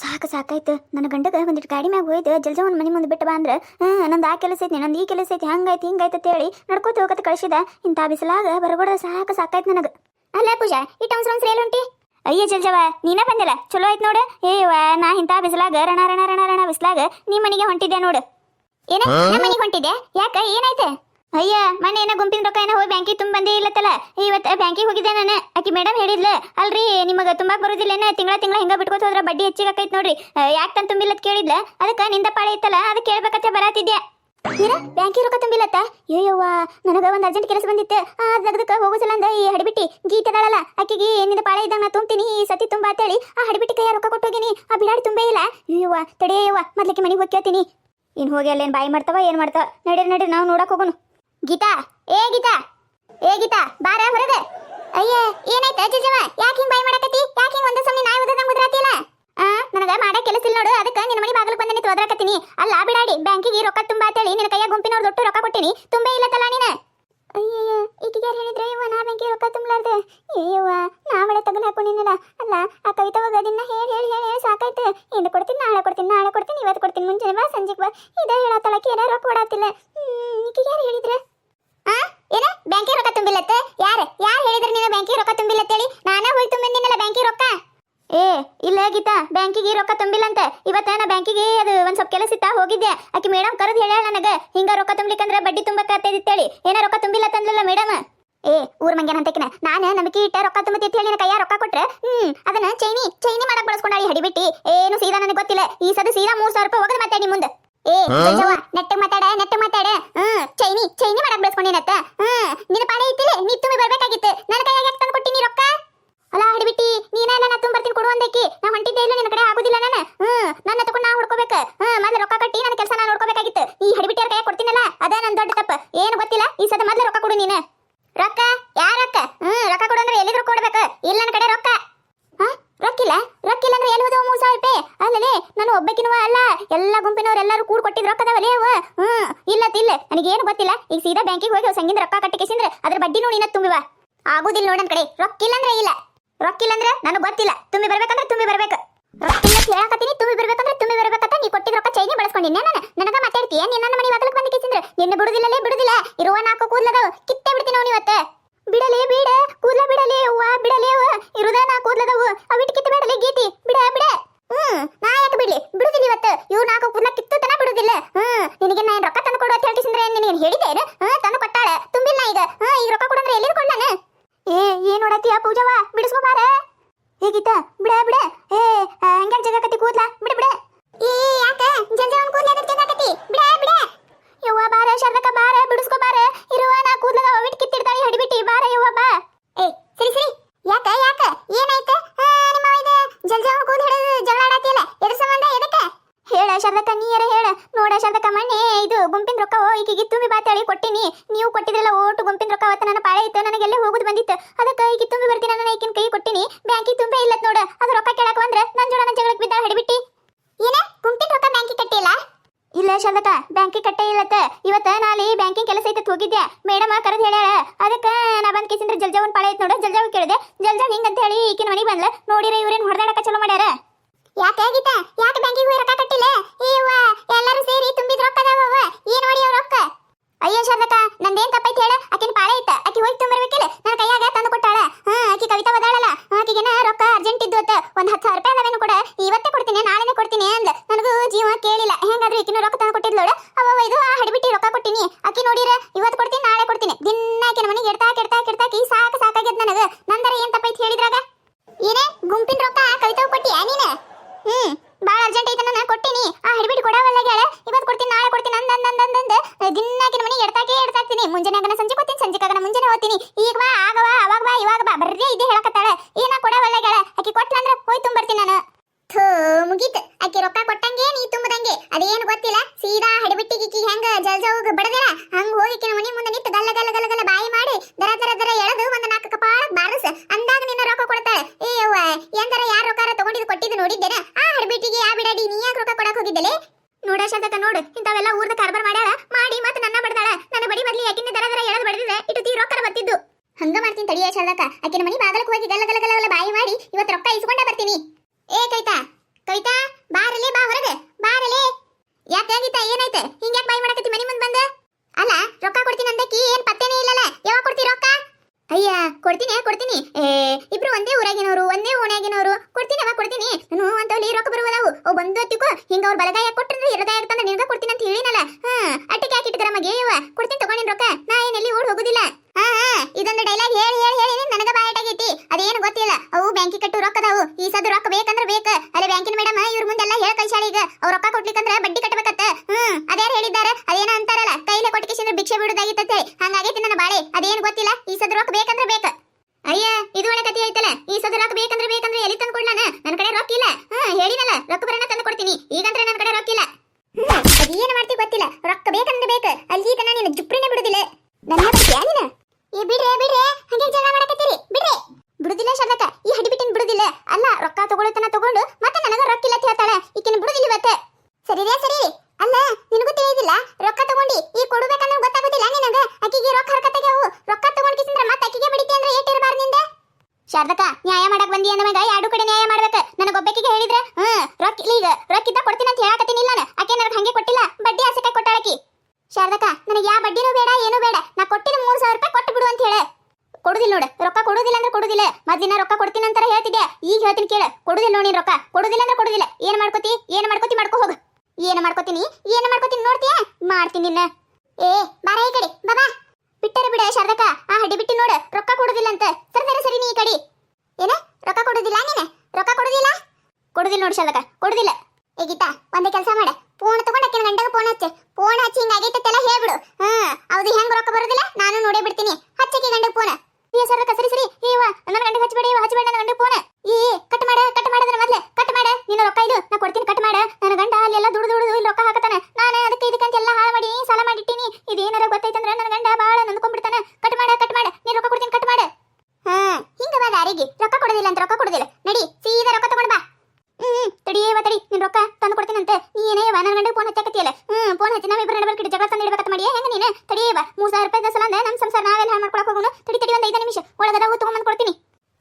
ಸಾಕು ಸಾಕಾಯ್ತು. ನನ್ನ ಗಂಡಗ ಒಂದಿಟ್ಟು ಗಾಡಿ ಮ್ಯಾಗ ಹೋಯ್ತು. ಜಲ್ಜ ಒಂದು ಮನೆ ಮುಂದೆ ಬಿಟ್ಟು ಬಾ ಅಂದ್ರೆ ನಂದು ಆ ಕೆಲಸ ಐತಿ ನಂದು ಈ ಕೆಲಸ ಐತಿ ಹಂಗಾಯ್ತು ಹಿಂಗಾಯ್ತು ಅಂತೇಳಿ ನಡ್ಕೋತ ಹೋಗತ್ತೆ ಕಳಿಸಿದ. ಇಂಥ ಬಿಸಿಲಾಗ ಬರಬೇಡ ಸಾಕು ಸಾಕಾಯ್ತು ನನಗೆ. ಅಲ್ಲ ಪೂಜಾ ಈ ಟೌನ್ಸ್ ರೌನ್ಸ್ ಉಂಟಿ ಅಯ್ಯ ಜಲ್ಜವ ನೀನೇ ಬಂದಿಲ್ಲ? ಚಲೋ ಆಯ್ತು ನೋಡು. ಏವ ನಾ ಇಂಥ ಬಿಸಿಲಾಗ ರಣ ರಣ ರಣ ರಣ ಬಿಸಿಲಾಗ ನೀ ಮನೆಗೆ ಹೊಂಟಿದ್ದೆ ನೋಡು. ಏನ ನಮ್ಮ ಮನೆಗೆ ಹೊಂಟಿದ್ದೆ ಯಾಕ ಏನಾಯ್ತು? ಅಯ್ಯ ಮನೆ ಏನ ಗುಂಪಿನ ರೊಕ್ಕ ಏನೋ ಹೋಗಿ ಬ್ಯಾಂಕಿಗೆ ತುಂಬ ಬಂದೇ ಇಲ್ಲತ್ತಲ್ಲ. ಇವತ್ತು ಬ್ಯಾಂಕಿಗೆ ಹೋಗಿದ್ದೆ ನಾನು. ಆಕಿ ಮೇಡಮ್ ಹೇಳಿದ್ಲ, ಅಲ್ರಿ, ನಿಮಗೆ ತುಂಬಾಕ್ ಬರೋದಿಲ್ಲ ಏನ? ತಿಂಗಳ ತಿಂಗಳ ಹಿಂಗ ಬಿಟ್ಕೋತ ಹೋದ್ರ ಬಡ್ಡಿ ಹೆಚ್ಚಿಗೆ ಆಕೈತ್ ನೋಡ್ರಿ. ಯಾಕೆ ತಂದು ತುಂಬಿಲ್ಲ ಕೇಳಿದ್ಲ? ಅದಕ್ಕೆ ನಿಂದ ಪಾಳೆ ಇತ್ತಲ್ಲ, ಅದಕ್ಕೆ ಕೇಳ್ಬೇಕಂತ ಬರಾತಿದ್ದೆ ಏನ, ಬ್ಯಾಂಕಿಗೆ ರೊಕ್ಕ ತುಂಬಿಲ್ಲತ್ತ? ಅಯ್ಯವ್ವ ನನಗೆ ಒಂದು ಅರ್ಜೆಂಟ್ ಕೆಲಸ ಬಂದಿತ್ತು. ಆ ಹೋಗೋ ಸಲ ಅಂದ ಈ ಹಡಿಬಿಟ್ಟಿ. ಗೀತದಾಳಲ್ಲ ಆಕಿಗೆ ಏನಿಂದ ಪಾಳೆ ಇದ್ದಾಗ ನಾ ತುಂಬ್ತೀನಿ, ಈ ಸತಿ ತುಂಬ ಅಂತೇಳಿ ಆ ಹಡಿಬಿಟ್ಟಿ ಕೈಯ ರೊಕ್ಕ ಕೊಟ್ಟೋಗಿನಿ ಆ ಬಿಡಾಡಿ ತುಂಬೇ ಇಲ್ಲ. ಅಯ್ಯವ್ವ ತಡೆಯವ್ವ ಮೊದ್ಲಿಕ್ಕೆ ಮನೆಗೆ ಹೋಗ್ಕೋತೀನಿ ಇನ್ನು ಇನ್ ಹೋಗಿ ಅಲ್ಲೇನ್ ಬಾಯಿ ಮಾಡ್ತಾವ, ಏನ್ ಮಾಡ್ತಾವ? ನಡೀರಿ ನಡೀರಿ, ನಾವು ನೋಡಕ್ ಹೋಗೋನು ಗೀತಾ, ಏ ಗೀತಾ ಏ ಗೀತಾ, ಬಾರ ಹೊರಗೆ. ಅಯ್ಯ, ಏನಾಯ್ತ ಜಜವ ಯಾಕೆ ಹಿಂಗ್ ಬಾಯಿ ಮಾಡಕತ್ತಿ? ಯಾಕೆ ಹಿಂಗ್ ಒಂದೇ ಸಮಯ ನಾಯಿ ಓದದಂಗ್ ಆ, ನನಗ ಮಾಡ ಕೆಲಸ ಇಲ್ಲ ನೋಡು, ಅದಕ್ಕೆ ನಿನ್ನ ಮನೆ ಬಾಗಿಲು ಬಂದ ನಿಂತು ಒದರಾಕತ್ತೀನಿ ಅಲ್ಲ, ಬಿಡಾಡಿ, ಬ್ಯಾಂಕಿಗೆ ರೊಕ್ಕ ತುಂಬಾ ಅಂತೇಳಿ ನಿನ್ನ ಕೈಯ ಗುಂಪಿನವ್ರು ದೊಡ್ಡ ರೊಕ್ಕ ಕೊಟ್ಟಿನಿ. ತುಂಬೇ ಇಲ್ಲತ್ತಲ್ಲ ನೀನ. ಅಯ್ಯಯ್ಯ ಈ ಯಾರು ಹೇಳಿದ್ರೆ ಇವ ನಾ ಬ್ಯಾಂಕಿಗೆ ರೊಕ್ಕ ತುಂಬಲಾರ್ದೆ. ಅಯ್ಯವ್ವ ನಾವಳೆ ತಗನ ಹಾಕೊಂಡಿನಲ್ಲ. ಅಲ್ಲ, ಆ ಕವಿತಾ ಹೋಗ ಅದನ್ನ ಹೇಳಿ ಹೇಳಿ ಹೇಳಿ ಹೇಳಿ, ಸಾಕಾಯ್ತು. ಕೊಡ್ತೀನಿ, ನಾಳೆ ಕೊಡ್ತೀನಿ ನಾಳೆ ಕೊಡ್ತೀನಿ ಇವತ್ತು ಕೊಡ್ತೀನಿ ಮುಂಚೆ ಬಾ, ಸಂಜೆಗೆ ಬಾ. ಇದೇ ಹೇಳತ್ತಳಕ್ಕೆ ಏನೋ ರೊಕ್ಕ ಕೊಡಾತಿಲ್ಲ ಹ್ಮ್, ಈಕಿಗೆ ಯಾರು ಹೇಳಿದ್ರೆ? ಆ? ಏನ? ಬ್ಯಾಂಕಿಗೆ ರೊಕ್ಕ ತುಂಬಿಲ್ಲತ್ತೆ? ಯಾರು? ಯಾರು ಹೇಳಿದ್ರು ನೀನು ಬ್ಯಾಂಕಿಗೆ ರೊಕ್ಕ ತುಂಬಿಲ್ಲತ್ತೇಳಿ ನಾನೇ ಹೋಗಿ ತುಂಬಿದ್ದೀನಲ್ಲ ಬ್ಯಾಂಕಿಗೆ ರೊಕ್ಕ? ಏ ಇಲ್ಲ ಗೀತಾ ಬ್ಯಾಂಕಿಗೆ ರೊಕ್ಕ ತುಂಬಿಲ್ಲ ಅಂತ ಇವತ್ತ ನಾ ಬ್ಯಾಂಕಿಗೆ ಅದು ಒಂದ್ ಸ್ವಲ್ಪ ಕೆಲಸ ಇತ್ತ ಹೋಗಿದ್ದೆ. ಆಕಿ ಮೇಡಮ್ ಕರೆದು ಹೇಳ್ಯಾಳ ನನಗ ಹಿಂಗ ರೊಕ್ಕ ತುಂಬ್ಲಿಕ್ಕಂದ್ರ ಬಡ್ಡಿ ತುಂಬಕತ್ತೈತಿತ್ತೇಳಿ ಏನ ರೊಕ್ಕ ತುಂಬಿಲ್ಲ ತಂದ್ಲಲ್ಲ ಮೇಡಮ್? ಏ ಊರ್ ಮಂಗ್ಯಾನ ಅಂತಕಿನ ನಾನು ನಮಗೆ ಇಟ್ಟ ರೊಕ್ಕ ತುಂಬತಿ ಅಂತ ಹೇಳಿ ಕೈಯ ರೊಕ್ಕ ಕೊಟ್ರೆ? ಹ್ಮ್ ಅದನ್ನ ಚೈನಿ ಚೈನಿ ಮಾಡಕ್ ಬಳಸ್ಕೊಂಡಾಳಿ ಹಡಿಬಿಟ್ಟಿ. ಏನು ಸೀದಾ ನನಗೆ ಗೊತ್ತಿಲ್ಲ. ಈ ಸದ ಸೀದಾ ಮೂರ್ ಸಾವಿರ ರೂಪಾಯಿ ಹೋಗದ್ ಮಾತಾಡಿ ಮುಂದೆ ಏ ಜಜ್ಜವ್ವ, ನೆಟ್ಟಗ್ ಮಾತಾಡ ನೆಟ್ಟಗ್ ಮಾತಾಡ ಹ್ಮ್ ಚೈನಿ ಚೈನಿ ಮಾಡಕ್ ಬಳಸ್ಕೊಂಡಿನತ್ತ ಹ್ಮ್ ನಿನ್ನ ಪಾಡೆ ಇತ್ತಿಲ್ಲ ನೀ ತುಂಬಿ ಬರ್ಬೇಕಾಗಿತ್ತು ನನ್ನ ಕೈಯಾಗ ಯಾಕೆ ತಂದು ಕೊಟ್ಟಿನಿ ರೊಕ್ಕ ಅಲ್ಲ ಹಡಿಬಿಟ್ಟಿ ನೀನೆಲ್ಲ ಅಂದಕ್ಕೆ ನಾ ಹೊಂಟಿದ್ದೆ ಇಲ್ಲ ನಿನ್ನ ಕಡೆ? ಆಗುದಿಲ್ಲ ನಾನು. ಹ್ಮ್, ನನ್ನ ತಗೊಂಡು ನಾ ಹುಡ್ಕೋಬೇಕು. ಹ್ಮ್, ಮೊದ್ಲು ರೊಕ್ಕ ಕಟ್ಟಿ ನನ್ನ ಕೆಲಸ ನಾನು ನೋಡ್ಕೋಬೇಕಾಗಿತ್ತು. ಈ ಹಡಿಬಿಟ್ಟಿಯರ ಕೈ ಕೊಡ್ತೀನಲ್ಲ, ಅದ ನನ್ನ ದೊಡ್ಡ ತಪ್ಪ. ಏನು ಗೊತ್ತಿಲ್ಲ, ಈ ಸದ ಮೊದ್ಲು ರೊಕ್ಕ ಕೊಡು ನೀನು. ರೊಕ್ಕ? ಯಾರ ರೊಕ್ಕ? ಹ್ಮ್, ರೊಕ್ಕ ಕೊಡು ಅಂದ್ರೆ ಎಲ್ಲಿದ್ರು ಕೊಡ್ಬೇಕು. ಇಲ್ಲ ನನ್ನ ಕಡೆ ರೊಕ್ಕ. ರೊಕ್ಕಿಲ್ಲ? ರೊಕ್ಕಿಲ್ಲ ಅಂದ್ರೆ ಎಲ್ಲಿ ಹೋದವ ಮೂರ್ ಸಾವಿರ ರೂಪಾಯಿ ಅಲ್ಲಲೇ, ನಾನು ಒಬ್ಬಕಿನವ ಅಲ್ಲ. ಎಲ್ಲ ಗುಂಪಿನವರೆಲ್ಲರೂ ಕೂಡ ಕೊಟ್ಟಿದ್ ರೊಕ್ಕದವಲೇ ಅವ. ಹ್ಮ್, ಇಲ್ಲ ತಿಲ್ಲ ನನಗೇನು ಗೊತ್ತಿಲ್ಲ. ಈಗ ಸೀದಾ ಬ್ಯಾಂಕಿಗೆ ಹೋಗಿ ಸಂಗಿಂದ ರೊಕ್ಕ ಕಟ್ಟಿಕೆಸಿಂದ್ರೆ ಅದ್ರ ಬಡ್ಡಿ ನೋಡಿ ನಾ ತುಂಬಿವ. ಆಗುದಿಲ್ಲ ನೋಡನ್ ಕಡೆ. ರೊಕ್ಕಿಲ್ಲ ಅಂದ್ರೆ ಇಲ್ಲ. ರೊಕ್ಕಿಲ್ಲ ಅಂದ್ರೆ ನನಗೆ ಗೊತ್ತಿಲ್ಲ. ತುಂಬಿ ಬರ್ಬೇಕಂದ್ರೆ ತುಂಬಿ ಬರ್ಬೇಕು. ರೊಕ್ಕಿಲ್ಲ ಕೇಳಕತ್ತೀನಿ ತುಂಬಿ ಬರ್ಬೇಕಂದ್ರೆ ತುಂಬಿ ಬರ್ಬೇಕಂತ ನೀ ಕೊಟ್ಟಿದ್ದ ರೊಕ್ಕ ಚೈನಿ ಬಳಸ್ಕೊಂಡಿನಿ ನಾನು ನನಗ ಮಾತಾಡ್ತೀಯ? ನೀನ್ ನನ್ನ ಮನೆ ಬಾಗಿಲಕ್ಕೆ ಬಂದು ಕೇಸಿಂದ್ರೆ ನಿನ್ನ ಬಿಡುದಿಲ್ಲಲೇ ಬಿಡುದಿಲ್ಲ. ಇರುವ ನಾಲ್ಕು ಕೂದ್ಲದವು. ಕಿತ್ತೆ ಬಿಡ್ತೀನಿ ಅವ್ನು ಬಿಡಲೇ, ಬಿಡ. ಕೂದ್ಲ ಬಿಡಲೇ ಹೂವ ಬಿಡಲೇ ಅವ್ವ ಇರುದ ನಾ ಕೂದ್ಲದವು ಅವಿಟ್ಟು ಕಿತ್ತು ಬಿಡಲೇ ಗೀತಿ ಬಿಡ ಬಿಡ ಹ್ಮ್ ನಾ ಯಾಕೆ ಬಿಡ್ಲಿ ಬಿಡುದಿಲ್ಲ ಇವತ್ತು ಇವ್ ನಾಲ್ಕು ಕೂದ್ಲ ಕಿತ್ತು ತನ ಬಿಡುದಿಲ್ಲ ಹ್ಮ್ ನಿನಗೆ ನಾನು ರೊಕ್ಕ ತಂದು ಕೊಡು ಅಂತ ಹೇಳ್ತಿಸಿದ್ರೆ ನಿನಗೆ ಹೇಳಿದ್ದೇನು ಹ್ಮ್ ತಂದು ಕೊಟ್ಟಾಳೆ ತುಂಬಿಲ್ಲ ಈಗ ಹ್ಮ್ ಈಗ ರೊಕ್ಕ ಕೊಡಂದ್ರೆ ಎಲ್ಲಿ ಕೊಡ್ ನಾನು ಏ ಏನ್ ನೋಡತ್ತೀಯ ಪೂಜವ್ವ ಬಿಡಿಸ್ಕೊ ಬಾರ ಹೇಗಿತ್ತ? ಬಿಡ ಬಿಡ. ಏ ಹಂಗ ಜಗಕತಿ ಕೂದ್ಲ? ಬಿಡ ಬಿಡ. ಏ ಯಾಕ? ಜಲ್ದಿ ಅವ್ನ ಕೂದ್ಲ ಎದಕ್ ಜಗಕತಿ ಬಿಡ ಬಿಡ. ಯವ್ವ, ಬಾರ ಶಾರದಕ್ಕ ಬಾರ, ಬಿಡಿಸ್ಕೋ, ಬಾರ. ಇರುವ ನಾ ಕೂದ್ಲಗ ಒವಿಟ್ ಕಿತ್ತಿಡ್ತಾಳಿ ಹಡಿಬಿಟ್ಟಿ. ಬಾರ, ಯವ್ವ, ಬಾ. ಏ, ಸರಿ ಸರಿ. ಯಾಕ ಯಾಕ? ಏನಾಯ್ತು? ನಿಮ್ಮ ಇದು ಜಲ್ದಿ ಅವ್ನ ಕೂದ್ಲ ಹಿಡಿದು ಜಗಳ ಆಡತಿಯಲ್ಲ? ಎದ್ರ ಸಂಬಂಧ ಎದಕ್ಕೆ? ಹೇಳ ಶಾರದಕ್ಕ ನೀಯರ ಹೇಳ ನೋಡ ಶಾರದಕ್ಕ ಮೊನ್ನೆ ಇದು ಗುಂಪಿನ ರೊಕ್ಕ ಈಕಿಗೆ ತುಂಬಿ ಬಾತಾಳಿ ಕೊಟ್ಟಿನಿ ನೀವು ಕೊಟ್ಟಿದ್ರಲ್ಲ ಓಟು ಗುಂಪಿನ ರೊಕ್ಕ ಅವತ್ತ ನನ್ನ ಪಾಳೆ ಇತ್ತು ನನಗೆ ಎಲ್ಲೇ ಹೋಗುದು ಈಕಿ ತುಂಬಿ ಬರ್ತೀನಿ ನನ್ನ ಈಕಿನ ಕೈ ಕೊಟ್ಟಿನಿ. ಬ್ಯಾಂಕಿಗೆ ತುಂಬೇ ಇಲ್ಲ ನೋಡ. ಅದು ರೊಕ್ಕ ಕೇಳಕ್ ಬಂದ್ರೆ ನನ್ನ ಜೋಡ ನನ್ನ ಜಗಳಕ್ಕೆ ಬಿದ್ದಾಳ ಹಿಡಿಬಿಟ್ಟಿ. ಏನ? ಗುಂಪಿನ ರೊಕ್ಕ ಬ್ಯಾಂಕಿಗೆ ಕಟ್ಟಿಲ್ಲ? ಇಲ್ಲ ಶಾರದಕ್ಕ ಬ್ಯಾಂಕಿಗೆ ಕಟ್ಟೇ ಇಲ್ಲತ್ತ ಇವತ್ತ ನಾಳೆ ಬ್ಯಾಂಕಿಂಗ್ ಕೆಲಸ ಐತೆ ಹೋಗಿದ್ದೆ. ಮೇಡಮ್ ಕರೆದು ಹೇಳ್ಯಾಳ. ಅದಕ್ಕೆ ನಾ ಬಂದ್ ಕೇಸಿಂದ್ರೆ ಜಲ್ಜಾವನ್ ಪಾಳೆ ಐತೆ ನೋಡ. ಜಲ್ಜಾವ್ ಕೇಳಿದೆ. ಜಲ್ಜಾವ್ ಹಿಂಗಂತ ಹೇಳಿ ಈಕಿನ ಮನೆಗೆ ಬಂದ್ಲ. ನೋಡಿರ ಇವ್ರೇನ್ ಹೊಡೆದಾಡಕ ಚಲೋ ಮಾಡ್ಯಾರ? ಯಾಕೆ ಆಗಿತ್ತ ಯಾಕೆ ಬ್ಯಾಂಕಿಗೆ ಹೋಗಿ ರೊಕ್ಕ ಕಟ್ಟಿಲ್ಲ? ಇವ ಎಲ್ಲರೂ ಸೇರಿ ತುಂಬಿದ ರೊಕ್ಕ ಅದಾವ ಏನ್ ಮಾಡಿ ಅವ್ರ ರೊಕ್ಕ. ಅಯ್ಯೋ ಶಾರದಕ್ಕ ನಂದೇನ್ ತಪ್ಪೈತೆ ಹೇಳ. ಆಕಿನ ಪಾಳೆ ಐತ. ಆಕಿ ಹೋಗಿ ತುಂಬಿರ್ಬೇಕಿಲ್ಲ. ನನ್ನ ಕೈಯಾಗ ತಂದು ಕೊಟ್ಟಾಳ ಹಾ ಆಕಿ ಕವಿತಾ ಓದಾಳಲ್ಲ ಆಕಿಗೆನ ರೊಕ್ಕ ಅರ್ಜೆಂಟ್ ಇದ್ದು ಅತ್ತ ಒಂದ್ ಹತ್ತು ಸಾವಿರ ರೂಪಾಯಿ ಅದಾವೇನು ಕೂಡ ಇವತ್ತೇ ಕೊಡ್ತೀನಿ ನಾಳೆನೇ ಕೊಡ್ತೀನಿ ಅಂದ ನನಗೂ ಜೀವ ಕೇಳಿಲ್ಲ ಹೆಂಗಾದ್ರೂ ಈಕಿನ ರೊಕ್ಕ ತಂದು ಕೊಟ್ಟಿದ್ಲೋಡ ಅವ ಇದು ಆ ಹಡಿಬಿಟ್ಟಿ ರೊಕ್ಕ ಕೊಟ್ಟಿನಿ ಆಕಿ ನೋಡಿರ ಇವತ್ತು ಕೊಡ್ತೀನಿ ನಾಳೆ ಕೊಡ್ತೀನಿ ದಿನ ಆಕಿನ ಮನೆಗೆ ಎಡ್ತಾ ಕೆಡ್ತಾ ಕೆಡ್ತಾಕಿ ಸಾಕು ಸಾಕಾಗ್ಯದ ನನಗ ನಂದರ ಏನ್ ತಪ್ಪೈತಿ ಹೇಳಿದ್ರಾಗ ಏನೇ ಗುಂಪಿನ ರೊಕ್ಕ ಕವಿತಾವ್ ಕೊಟ್ಟಿಯಾ ನೀನ ಹ್ಮ್ ಬಾಳ ಅರ್ಜೆಂಟ್ ಐತೆ ನಾನು ಕೊಟ್ಟಿನಿ ಆ ಹಿಡಿಬಿಟ್ಟು ಕೊಡವಲ್ಲ ಗ್ಯಾಳ ಇವತ್ತು ಕೊಡ್ತೀನಿ ನಾಳೆ ಕೊಡ್ತೀನಿ ಅಂದ ಅಂದ ಅಂದ ಅಂದ ದಿನಾಕಿನ ಮನೆ ಎಡ್ತಾಕೆ ಎಡ್ತಾಕ್ತೀನಿ ಮುಂಜಾನೆ ಆಗನ ಸಂಜೆ ಕೊಡ್ತೀನಿ ಸಂಜೆ ಆಗನ ಮುಂಜಾನೆ ಹೋಗ್ತೀನಿ ಈಗ ಬಾ, ಆಗ ಬಾ, ಅವಾಗ ಬಾ, ಇವಾಗ ಬಾ. ಬರ್ರಿ, ಇದೇ ಹೇಳಕತ್ತಾಳ. ಏನ ಕೊಡವಲ್ಲ ಗ್ಯಾಳ ಆಕಿ ಕೊಟ್ಲಂದ್ರ ಹೋಯ್ ತುಂಬರ್ತೀನಿ ನಾನು. ಥೂ, ಮುಗೀತ್. ಆಕಿ ರೊಕ್ಕ ಕೊಟ್ಟಂಗೆ, ನೀ ತುಂಬದಂಗೆ. ಅದೇನು ಗೊತ್ತಿಲ್ಲ? ಸೀದಾ ಹಡಿಬಿಟ್ಟಿಗೆ ಈಕಿ ಹೆಂಗ ಜಲ್ಜೋಗ ಬಡದರ? ಹಂಗ ಹೋಗಿ ಈಕಿನ ಮನೆ ಮುಂದೆ ನಿಂತು ಗಲ್ಲ ಗಲ್ಲ ಗಲ್ಲ ಗಲ್ಲ ಬಾಯಿ ಮಾಡಿ ಬರ್ತಿದ್ದು ಹಂಗ ಮಾಡ್ತೀನಿ ತಡಿಯ ಶಾರದಕ್ಕ ಆಕಿನ ಮನಿ ಬಾಗಲಕ್ಕೆ ಹೋಗಿ ಗಲ್ಲ ಗಲ್ಲ ಗಲ್ಲ ಬಾಯಿ ಮಾಡಿ ಇವತ್ತು ರೊಕ್ಕ ಇಸ್ಕೊಂಡ ಬರ್ತೀನಿ. ಏ ಕೈತಾ ಕೈತಾ ಬಾರಲಿ, ಬಾ ಹೊರಗೆ. ಬಾರಲಿ. ಯಾಕೆ ಗೀತಾ ಏನೈತೆ ಹಿಂಗ್ಯಾಕೆ ಬಾಯಿ ಮಾಡಕತ್ತಿ ಮನಿ ಮುಂದೆ ಬಂದೆ? ಅಲ್ಲ, ರೊಕ್ಕ ಕೊಡ್ತೀನಿ ಅಂದಕ್ಕಿ ಏನ್ ಪತ್ತೇನೇ ಇಲ್ಲಲ್ಲ. ಯಾವಾಗ ಕೊಡ್ತೀರಿ ರೊಕ್ಕ? ಅಯ್ಯ, ಕೊಡ್ತೀನಿ ಕೊಡ್ತೀನಿ. ಏ, ಇಬ್ರು ಒಂದೇ ಊರಾಗಿನವರು ಒಂದೇ ಓಣ್ಯಾಗಿನವರು ಕೊಡ್ತೀನಿ ಅವಾಗ ಕೊಡ್ತೀನಿ. ನಾನು ಅಂತವ್ಲಿ ರೊಕ್ಕ ಬರುವದಾವು. ಅವು ಬಂದು ಹತ್ತಿಕೋ ಹಿಂಗ ಅವ್ರು ಬಲಗಾಯ ಕೊಟ್ಟರೆ ಎಡಗಾಯ ನಿನಗ ಕೊಡ್ತೀನಿ ಅಂತ ಹೇಳಿನಲ್ಲ. ಹ್ಮ್ ಅಟ್ಟಕ್ಕೆ ಹಾಕಿಟ್ಟಿದ್ರಮ್ಮ ಮಗೇಯವ ಕೊಡ್ತೀನಿ, ತಗೊಂಡಿನ ರೊಕ್ಕ. ನಾ ಏನೆಲ್ಲಿ ಓಡ್ ಹೋಗು ಹಂಗಾಗೈತಿ ನನ್ನ ಬಾಳೆ. ಅದೇನು ಗೊತ್ತಿಲ್ಲ? ಈ ಸದ ರೊಕ್ಕ ಬೇಕಂದ್ರ ಬೇಕ. ಅಯ್ಯ, ಇದು ಒಳ್ಳೆ ಕಥೆ ಐತಲ್ಲ ಈ ಸದ ರೊಕ್ಕ ಬೇಕಂದ್ರೆ ಬೇಕಂದ್ರೆ ಎಲ್ಲಿ ತಂದು ಕೊಡ್ಲಾನ ನನ್ನ ಕಡೆ ರೊಕ್ಕ ಇಲ್ಲ. ಹಾ ಹೇಳಿನಲ್ಲ ರೊಕ್ಕ ಬರೋಣ ತಂದು ಕೊಡ್ತೀನಿ. ಈಗಂದ್ರೆ ನನ್ನ ಕಡೆ ರೊಕ್ಕ ಇಲ್ಲ. ಅದೇನು ಮಾಡ್ತಿ ಗೊತ್ತಿಲ್ಲ. ರೊಕ್ಕ ಬೇಕಂದ್ರೆ ಬೇಕು. ಅಲ್ಲಿ ತನ ನಿನ್ನ ಜುಪ್ರಿನೇ ಬಿಡುದಿಲ್ಲ. ನನ್ನ ಬಗ್ಗೆ ನೀನು? ಈ ಬಿಡ್ರೆ ಬಿಡ್ರೆ. ಹಂಗೆ ಜಗಳ ಮಾಡಕತ್ತೀರಿ? ಬಿಡ್ರೆ. ಬಿಡುದಿಲ್ಲ ಶರ್ಲಕ್ಕ ಈ ಹಡಿಬಿಟ್ಟಿನ ಬಿಡುದಿಲ್ಲ. ಅಲ್ಲ, ರೊಕ್ಕ ತಗೊಳ್ಳತನ ತಗೊಂಡು ಮತ್ತೆ ನನಗ ರೊಕ್ಕ ಇಲ್ಲ ಅಂತ ಹೇಳ್ತಾಳೆ. ಈಕಿನ ಬಿಡುದಿಲ್ಲ ಇವತ್ತೆ. ಸರಿರೇ ಸರಿ ಅಲ್ಲ ನಿನಗೂ ತಿಳಿಯೋದಿಲ್ಲ ರೊಕ್ಕ ತಗೊಂಡಿ ಈ ಕೊಡ್ಬೇಕನ್ನೋ ಗೊತ್ತಾಗೋದಿಲ್ಲ ನಿನಗ ಆಕಿಗೆ ರೊಕ್ಕ ಹರಕತ್ತಾಗ್ಯಾವು ರೊಕ್ಕ ತಗೊಂಡ್ ಕಿಸಿಂದ್ರ ಮತ್ತೆ ಆಕಿಗೆ ಬಿಡಿತಿ ಅಂದ್ರೆ ಏಟ್ ಇರಬಾರ್ದು ನಿಂದ ಶಾರದಕ್ಕ, ನ್ಯಾಯ ಮಾಡಕ್ ಬಂದಿ ಅಂದ ಮ್ಯಾಗ ಎರಡು ಕಡೆ ನ್ಯಾಯ ಮಾಡ್ಬೇಕು. ನನಗ ಒಬ್ಬಕಿಗೆ ಹೇಳಿದ್ರೆ, ಹ್ಮ್, ರೊಕ್ಕ ಈಗ ರೊಕ್ಕಿದ್ದ ಕೊಡ್ತೀನಿ ಅಂತ ಹೇಳಕತ್ತೀನಿ ಇಲ್ಲ ಆಕೆ ನನಗೆ ಹಂಗೆ ಕೊಟ್ಟಿಲ್ಲ. ಬಡ್ಡಿ ಆಸೆ ಕೊಟ್ಟಾಳಕಿ ಶಾರದಕ್ಕ, ನನಗೆ ಯಾ ಬಡ್ಡಿನೂ ಬೇಡ, ಏನೂ ಬೇಡ. ನಾ ಕೊಟ್ಟಿದ ಮೂರ್ ಸಾವಿರ ರೂಪಾಯಿ ಕೊಟ್ಟು ಬಿಡು ಅಂತ ಹೇಳ. ಕೊಡುದಿಲ್ಲ ನೋಡು, ರೊಕ್ಕ ಕೊಡುದಿಲ್ಲ ಅಂದ್ರೆ ಕೊಡುದಿಲ್ಲ. ಮೊದ್ಲಿನ ರೊಕ್ಕ ಕೊಡ್ತೀನಿ ಅಂತಾರ ಹೇಳ್ತಿದ್ದೆ ಈಗ ಹೇಳ್ತೀನಿ ಕೇಳ. ಕೊಡುದಿಲ್ಲ ನೋಡಿ ರೊಕ್ಕ. ಕೊಡುದಿಲ್ಲ ಅಂದ್ರೆ ಕೊಡುದಿಲ್ಲ. ಏನ್ ಮಾಡ್ಕೋತಿ? ಏನ್ ಮಾಡ್ಕೋತಿ ಮಾಡ್ಕೋ ಹೋಗು. ಏನ್ ಮಾಡ್ಕೋತೀನಿ? ಏನ್ ಮಾಡ್ಕೋತೀನಿ ನೋಡ್ತೀಯಾ? ಮಾಡ್ತೀನಿ ನಿನ್ನ. ಏ ಬಾರ ಈ ಕಡೆ ಬಾಬಾ ಬಿಟ್ಟರೆ ಬಿಡ ಶಾರದಕ್ಕ ಆ ಹಡ್ಡಿ ಬಿಟ್ಟು ನೋಡು ರೊಕ್ಕ ಕೊಡುದಿಲ್ಲ ಅಂತ ಸರಿ ಸರಿ ಸರಿ ನೀ ಈ ಕಡೆ ಏನ ರೊಕ್ಕ ಕೊಡುದಿಲ್ಲ ನೀನು ರೊಕ್ಕ ಕೊಡುದಿಲ್ಲ ಕೊಡುದಿಲ್ಲ ನೋಡಿ ಶಾರದಕ್ಕ ಕೊಡುದಿಲ್ಲ ಏ ಗೀತಾ ಒಂದೇ ಕೆಲಸ ಮಾಡ ಫೋನ್ ತಗೊಂಡು ಅಕ್ಕಿನ ಗಂಡಗ ಫೋನ್ ಹಚ್ಚೆ ಫೋನ್ ಹಚ್ಚಿ ಹಿಂಗಾಗೈತೆಲ್ಲ ಹೇಳ್ಬಿಡು ಹಾ ಹೌದು ಹೆಂಗ್ ರೊಕ್ಕ ಬರೋದಿಲ್ಲ ನಾನು ನೋಡೇ ಬಿಡ್ತೀನಿ ಹಚ್ಚಕ್ಕೆ ಗಂಡಗ ಫೋನ್ ಈ ಶಾರದಕ್ಕ ಸರಿ ಸರಿ ಏ ಇವ ನನ್ನ ಗಂಡಗ ಹಚ್ಚಬೇಡಿ ಇವ ಹಚ್ಚಬೇಡ ನನ್ನ ಗಂಡಗ ಫೋನ್ ಈ ಕಟ್ ಮಾಡ ಕಟ್ ಮಾಡದ್ರ ಮೊದ್ಲೆ ಕಟ್ ಮಾಡ ನೀನು ರೊಕ್ಕ ಇದು ನಾ ಕೊಡ್ತೀನಿ ಕಟ್ ಮಾಡ ನನ್ನ ಗಂಡ ಅಲ್ಲೆಲ್ಲ ದುಡ್ದು ದುಡ್ದು ಇಲ್ಲಿ ರೊಕ್ಕ ಹಾಕತಾನೆ ನಾನು ಅದಕ್ಕೆ ಇದಕ್ಕಂತ ಎಲ್ಲ ಹಾಳು ಮಾಡಿ ಸಾಲ ಮಾಡಿಟ್ಟಿನಿ ಇದೇನಾರ ಗೊತ್ತೈತಂದ್ರ ನನ್ನ ಗಂಡ ಬಾಳ ನೊಂದ್ಕೊಂಡ್ಬಿಡ್ತಾನೆ ಕಟ್ ಮಾಡ ಕಟ್ ಮಾಡ ನೀನು ರೊಕ್ಕ ಕೊಡ್ತೀನಿ ಕಟ್ ಮಾಡ ಹಾ ಹಿಂಗ ಬಾ ದಾರಿಗೆ ರೊಕ್ಕ ಕೊಡೋದಿಲ್ಲ ಅಂತ ರೊಕ್ಕ ಕೊಡೋದಿಲ್ಲ ನಡಿ ಸೀದಾ ರೊಕ್ಕ ತಗೊಂಡ್ ಬಾ ಹ್ಮ್ ತಡಿಯೇವ ತಡಿ ನಿನ್ ರೊಕ್ಕ ತಂದು ಕೊಡ್ತೀನಂತೆ ನೀ ಏನೇವ ನನ್ನ ಗಂಡ ಫೋನ್ ಹಚ್ಚಕತ್ತಿಯಲ್ಲ ಹ್ಮ್ ಫೋನ್ ಹಚ್ಚಿ ನಾವಿಬ್ಬರು ನಡಬರ್ ಕಿಡಿ ಜಗಳ ತಂದು ಇಡ್ಬೇಕಂತ ತಡಿ, ಬಾ ನೀನು ಮೂರ್ ಸಾವಿರ ರೂಪಾಯಿ ಸಲ ನಮ್ಮ ಸಂಸಾರ ನಾವೆಲ್ಲ ಮಾಡ್ಕೊಳಕ್ ಹೋಗೋಣ ತಡಿ ತಡಿ, ಒಂದ್ ಐದು ನಿಮಿಷ. ಒಳಗದ ಹೂ ತಗೊಂಬಂದ್ ಕೊಡ್ತೀನಿ.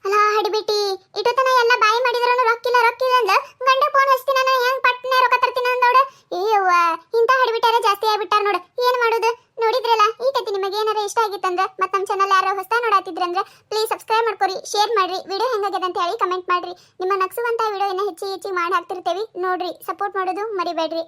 ಅಲ್ಲ ಹಿಡಿಬಿಟ್ಟಿ ಇಟ್ಟು ತನ ಎಲ್ಲ ಬಾಯಿ ಮಾಡಿದ್ರು ರೊಕ್ಕಿಲ್ಲ ರೊಕ್ಕಿಲ್ಲ ಅಂದ ಗಂಡ ಫೋನ್ ಹಚ್ತೀನಿ ನಾನು, ಹೆಂಗ್ ಪಟ್ನೆ ರೊಕ್ಕ ತರ್ತೀನಿ ಅಂದೋಡ ಏವ್ವ ಇಂಥ ಹಿಡಿಬಿಟ್ಟಾರ ಜಾಸ್ತಿ ಆಗ್ಬಿಟ್ಟಾರ ನೋಡು. ಏನ್ ಮಾಡೋದು? ನೋಡಿದ್ರಲ್ಲ, ಈ ಕತಿ ನಿಮಗೆ ಏನಾರ ಇಷ್ಟ ಆಗಿತ್ತಂದ್ರೆ ಮತ್ತೆ ನಮ್ಮ ಚಾನಲ್ ಯಾರೋ ಹೊಸ ನೋಡಾತಿದ್ರಂದ್ರೆ ಪ್ಲೀಸ್ ಸಬ್ಸ್ಕ್ರೈಬ್ ಮಾಡ್ಕೊರಿ ಶೇರ್ ಮಾಡ್ರಿ. ವಿಡಿಯೋ ಹೆಂಗಾಗ್ಯದ ಅಂತ ಹೇಳಿ ಕಮೆಂಟ್ ಮಾಡ್ರಿ. ನಿಮ್ಮ ನಗ್ಸುವಂತ ವಿಡಿಯೋ ಇನ್ನ ಹೆಚ್ಚಿ ಹೆಚ್ಚಿ ಮಾಡಿ ಹಾಕ್ತಿರ್ತೇವಿ. ನೋಡ್ರಿ ಸಪೋರ್ಟ್ ಮಾಡೋದು ಮರಿಬೇಡ್ರಿ.